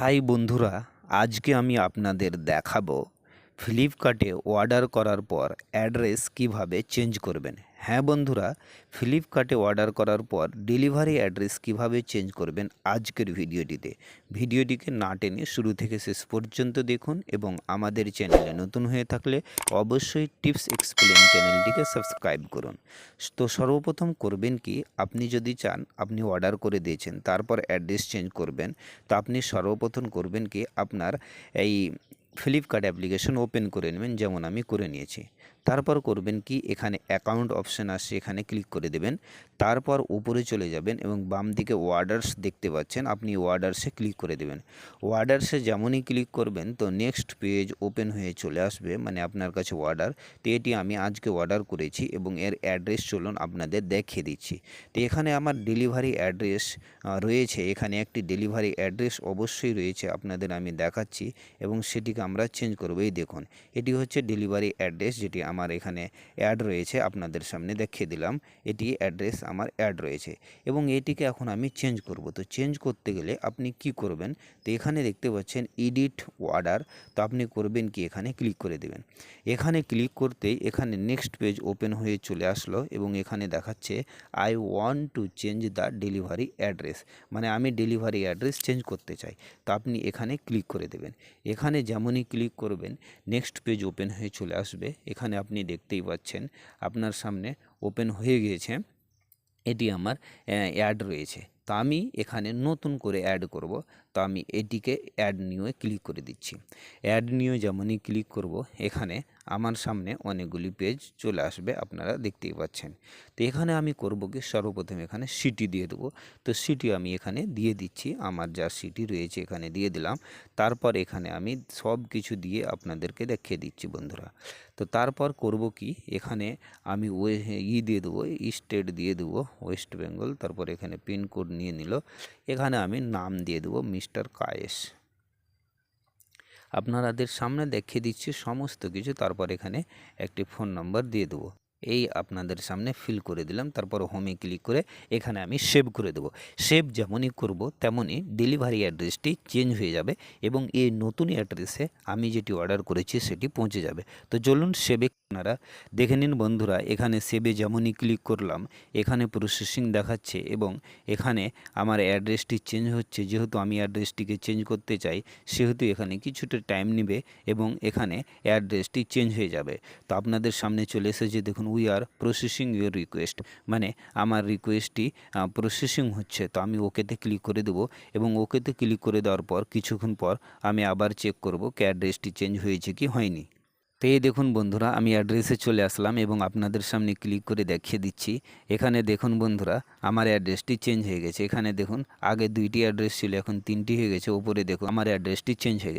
High বন্ধুরা আজকে আমি আপনাদের দেখাবো ফ্লিপকার্টে অর্ডার করার পর অ্যাড্রেস কীভাবে চেঞ্জ করবেন। হ্যাঁ বন্ধুরা, ফ্লিপকার্টে অর্ডার করার পর ডেলিভারি অ্যাড্রেস কীভাবে চেঞ্জ করবেন আজকের ভিডিওটিতে? ভিডিওটিকে না টেনে শুরু থেকে শেষ পর্যন্ত দেখুন এবং আমাদের চ্যানেলে নতুন হয়ে থাকলে অবশ্যই টিপস এক্সপ্লেন চ্যানেলটিকে সাবস্ক্রাইব করুন। তো সর্বপ্রথম করবেন কি, আপনি যদি চান আপনি অর্ডার করে দিয়েছেন, তারপর অ্যাড্রেস চেঞ্জ করবেন, তো আপনি সর্বপ্রথম করবেন কি, আপনার এই ফ্লিপকার্ট অ্যাপ্লিকেশন ওপেন করে নেবেন, যেমন আমি করে নিয়েছি। তারপর করবেন কি, এখানে অ্যাকাউন্ট অপশান আসছে, এখানে ক্লিক করে দেবেন। তারপর উপরে চলে যাবেন এবং বাম দিকে ওয়ার্ডার্স দেখতে পাচ্ছেন, আপনি ওয়ার্ডার্সে ক্লিক করে দেবেন। ওয়ার্ডার্সে যেমনই ক্লিক করবেন, তো নেক্সট পেজ ওপেন হয়ে চলে আসবে মানে আপনার কাছে অর্ডার তো এটি আমি আজকে অর্ডার করেছি এবং এর অ্যাড্রেস চলুন আপনাদের দেখিয়ে দিচ্ছি। তো এখানে আমার ডেলিভারি অ্যাড্রেস রয়েছে। এখানে একটি ডেলিভারি অ্যাড্রেস অবশ্যই রয়েছে, আপনাদের আমি দেখাচ্ছি এবং সেটিকে আমরা চেঞ্জ করব। এই দেখুন, এটি হচ্ছে ডেলিভারি অ্যাড্রেস যেটি আমার এখানে অ্যাড রয়েছে, আপনাদের সামনে দেখিয়ে দিলাম। এটি অ্যাড্রেস আমার অ্যাড রয়েছে এবং এটিকে এখন আমি চেঞ্জ করব। তো চেঞ্জ করতে গেলে আপনি কি করবেন? তো এখানে দেখতে পাচ্ছেন এডিট অর্ডার তো আপনি করবেন কি? এখানে ক্লিক করে দেবেন। এখানে ক্লিক করতেই এখানে নেক্সট পেজ ওপেন হয়ে চলে আসলো এবং এখানে দেখাচ্ছে I want to change the delivery address মানে আমি ডেলিভারি অ্যাড্রেস চেঞ্জ করতে চাই। তো আপনি এখানে ক্লিক করে দেবেন। এখানে যেমনই ক্লিক করবেন নেক্সট পেজ ওপেন হয়ে চলে আসবে। এখানে আপনি দেখতেই পাচ্ছেন, আপনার সামনে ওপেন হয়ে গিয়েছে। এটি আমার অ্যাড রয়েছে। তা আমি এখানে নতুন করে অ্যাড করব। তো আমি এটিকে অ্যাড নিউয়ে ক্লিক করে দিচ্ছি। অ্যাড নিউয়ে যেমনই ক্লিক করব, এখানে আমার সামনে অনেকগুলি পেজ চলে আসবে, আপনারা দেখতেই পাচ্ছেন। তো এখানে আমি করব কি, সর্বপ্রথম এখানে সিটি দিয়ে দেবো। তো সিটি আমি এখানে দিয়ে দিচ্ছি, আমার যা সিটি রয়েছে এখানে দিয়ে দিলাম। তারপর এখানে আমি সব কিছু দিয়ে আপনাদেরকে দেখিয়ে দিচ্ছি বন্ধুরা। তো তারপর করব কি, এখানে আমি ওয়ে ই দিয়ে দেবো স্টেট দিয়ে দেবো ওয়েস্ট বেঙ্গল তারপর এখানে পিনকোড নিয়ে নিল। এখানে আমি নাম দিয়ে দেবো মিস্টার কায়েস আপনাদের সামনে দেখিয়ে দিচ্ছি সমস্ত কিছু তারপর এখানে একটি ফোন নম্বর দিয়ে দেবো। এই আপনাদের সামনে ফিল করে দিলাম। তারপর হোমে ক্লিক করে এখানে আমি সেভ করে দেবো। সেভ যেমনই করব, তেমনই ডেলিভারি অ্যাড্রেসটি চেঞ্জ হয়ে যাবে এবং এই নতুন অ্যাড্রেসে আমি যেটি অর্ডার করেছি সেটি পৌঁছে যাবে। তো চলুন সেভে আপনারা দেখে নিন বন্ধুরা, এখানে সেভে যেমনই ক্লিক করলাম, এখানে প্রসেসিং দেখাচ্ছে এবং এখানে আমার অ্যাড্রেসটি চেঞ্জ হচ্ছে। যেহেতু আমি অ্যাড্রেসটিকে চেঞ্জ করতে চাই, সেহেতু এখানে কিছুটা টাইম নেবে এবং এখানে অ্যাড্রেসটি চেঞ্জ হয়ে যাবে। তো আপনাদের সামনে চলে এসেছে, দেখুন we are processing your request মানে আমার রিকোয়েস্টটি প্রসেসিং হচ্ছে। তো আমি ওকেতে ক্লিক করে দেবো এবং ওকেতে ক্লিক করে দেওয়ার পর কিছুক্ষণ পর আমি আবার চেক করব কি অ্যাড্রেসটি চেঞ্জ হয়েছে কি হয়নি। তো এই দেখুন বন্ধুরা, আমি অ্যাড্রেসে চলে আসলাম এবং আপনাদের সামনে ক্লিক করে দেখিয়ে দিচ্ছি। এখানে দেখুন বন্ধুরা, আমার অ্যাড্রেসটি চেঞ্জ হয়ে গেছে। এখানে দেখুন, আগে দুইটি অ্যাড্রেস ছিল, এখন তিনটি হয়ে গেছে। ওপরে দেখুন, আমার অ্যাড্রেসটি চেঞ্জ হয়ে গেছে।